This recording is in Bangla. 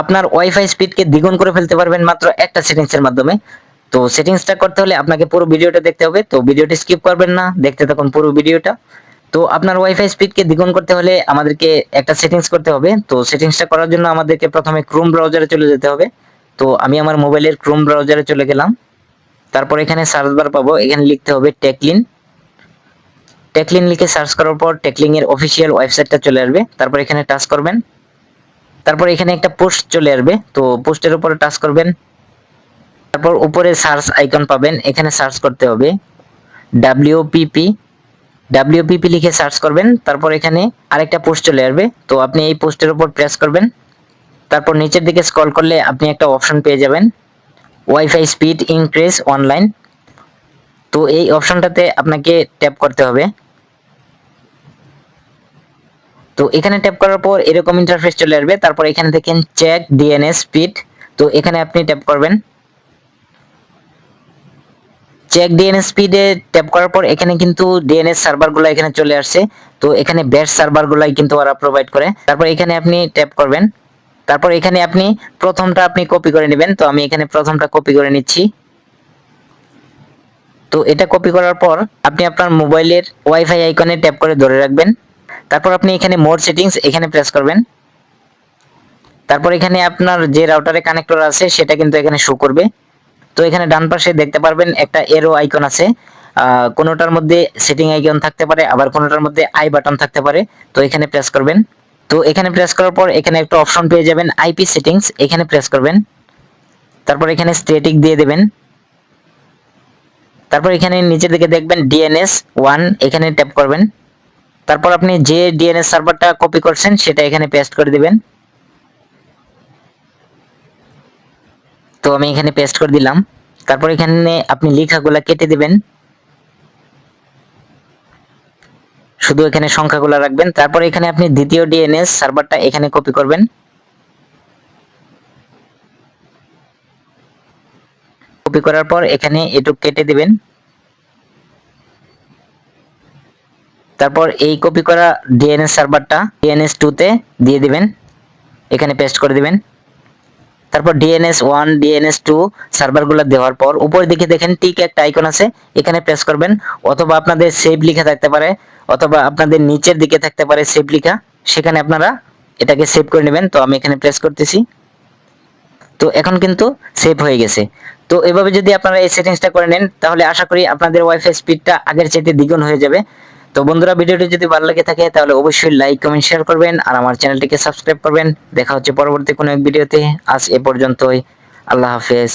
আপনার ওয়াইফাই স্পিডকে দ্বিগুণ করে ফেলতে পারবেন মাত্র একটা সেটিংস এর মাধ্যমে। তো সেটিংসটা করতে হলে আপনাকে পুরো ভিডিওটা দেখতে হবে। তো ভিডিওটি স্কিপ করবেন না, দেখতে থাকুন পুরো ভিডিওটা। তো আপনার ওয়াইফাই স্পিডকে দ্বিগুণ করতে হলে আমাদেরকে একটা সেটিংস করতে হবে। তো সেটিংসটা করার জন্য আমাদেরকে প্রথমে ক্রোম ব্রাউজারে চলে যেতে হবে। তো আমি আমার মোবাইলের ক্রোম ব্রাউজারে চলে গেলাম। তারপর এখানে সার্চ বার পাবো। এখানে লিখতে হবে টেকলিন টেকলিন লিখে সার্চ করার পর টেকলিং এর অফিসিয়াল ওয়েবসাইটটা চলে আসবে। তারপর এখানে টাচ করবেন। তারপর এখানে একটা পোস্ট চলে আসবে। তো পোস্টের উপরে টাচ করবেন। তারপর উপরে সার্চ আইকন পাবেন। এখানে সার্চ করতে হবে ডাব্লিউপিপি ডাব্লিউপিপি লিখে সার্চ করবেন। তারপর এখানে আরেকটা পোস্ট চলে আসবে। তো আপনি এই পোস্টের উপর প্রেস করবেন। তারপর নিচের দিকে স্ক্রল করলে আপনি একটা অপশন পেয়ে যাবেন। ওয়াইফাই স্পিড ইনক্রিজ অনলাইন তো এই অপশনটাতে আপনাকে ট্যাপ করতে হবে। তো এখানে ট্যাপ করার পর এরকম ইন্টারফেস চলে আসবে। তারপর এখানে দেখেন চেক ডিএনএস স্পিড তো এখানে আপনি ট্যাপ করবেন। চেক ডিএনএস স্পিডে ট্যাপ করার পর এখানে কিন্তু ডিএনএস সার্ভারগুলো এখানে চলে আসছে। তো এখানে বেস্ট সার্ভারগুলাই কিন্তু ওরা প্রোভাইড করে। তারপর এখানে আপনি ট্যাপ করবেন। তারপর এখানে আপনি প্রথমটা আপনি কপি করে নেবেন। তো আমি এখানে প্রথমটা কপি করে নিচ্ছি। তো এটা কপি করার পর আপনি আপনার মোবাইলের ওয়াইফাই আইকনে ট্যাপ করে ধরে রাখবেন। তারপর আপনি এখানে মোর সেটিংস এখানে প্রেস করবেন। তারপর এখানে আপনার যে রাউটারে কানেক্টর আছে, সেটা কিন্তু এখানে শো করবে। তো এখানে ডান পাশে দেখতে পারবেন একটা এরো আইকন আছে। কোনোটার মধ্যে সেটিং আইকন থাকতে পারে, আবার কোনোটার মধ্যে আই বাটন থাকতে পারে। তো এখানে প্রেস করবেন। তো এখানে প্রেস করার পর এখানে একটা অপশন পেয়ে যাবেন আইপি সেটিংস এখানে প্রেস করবেন। তারপর এখানে স্ট্যাটিক দিয়ে দেবেন। তারপর এখানে নিচের দিকে দেখবেন ডিএনএস ওয়ান এখানে ট্যাপ করবেন। তারপর আপনি যে ডিএনএস সার্ভারটা কপি করছেন, সেটা এখানে পেস্ট করে দিবেন। তো আমি এখানে পেস্ট করে দিলাম। তারপর এখানে আপনি লেখাগুলা কেটে দিবেন। শুধু এখানে সংখ্যাগুলো রাখবেন। তারপর এখানে আপনি দ্বিতীয় ডিএনএস সার্ভারটা এখানে কপি করবেন। কপি করার পর এখানে এটুক কেটে দিবেন। তারপর এই কপি করা ডিএনএস সার্ভারটা ডিএনএস টুতে দিয়ে দিবেন। এখানে পেস্ট করে দিবেন। তারপর ডিএনএস ওয়ান ডিএনএস টু সার্ভারগুলো দেওয়ার পর উপরের দিকে দেখেন টিক একটা আইকন আছে, এখানে প্রেস করবেন। অথবা আপনাদের সেভ লিখা থাকতে পারে, অথবা আপনাদের নিচের দিকে থাকতে পারে সেভ লেখা। সেখানে আপনারা এটাকে সেভ করে নেবেন। তো আমি এখানে প্রেস করতেছি। তো এখন কিন্তু সেভ হয়ে গেছে। তো এভাবে যদি আপনারা এই সেটিংসটা করে নেন, তাহলে আশা করি আপনাদের ওয়াইফাই স্পিডটা আগের চাইতে দ্বিগুণ হয়ে যাবে। তো বন্ধুরা, ভিডিওটি যদি ভালো লাগে থাকে, তাহলে অবশ্যই লাইক কমেন্ট শেয়ার করবেন, আর আমার চ্যানেলটিকে সাবস্ক্রাইব করবেন। দেখা হচ্ছে পরবর্তী কোনো এক ভিডিওতে। আজ এ পর্যন্তই। আল্লাহ হাফেজ।